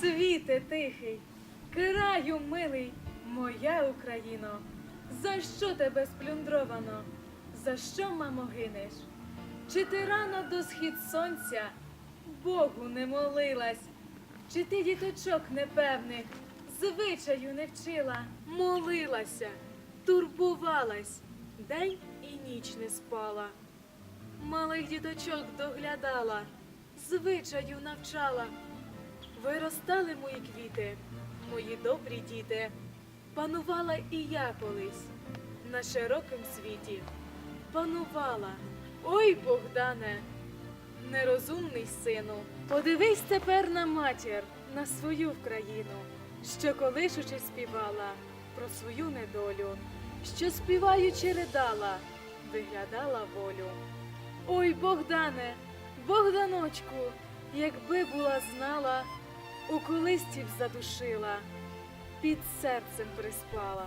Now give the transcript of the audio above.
Світе тихий, краю милий, моя Україно, за що тебе сплюндровано? За що, мамо, гинеш? Чи ти рано до схід сонця Богу не молилась? Чи ти діточок непевних звичаю не вчила? Молилася, турбувалась, день і ніч не спала. Малих діточок доглядала, звичаю навчала. Виростали мої квіти, мої добрі діти. Панувала і я колись на широкім світі. Панувала, ой Богдане, нерозумний сину. Подивись тепер на матір, на свою країну, що колишучи співала про свою недолю, що співаючи ридала, виглядала волю. Ой, Богдане, Богданочку, якби була знала, у колистів задушила, під серцем приспала.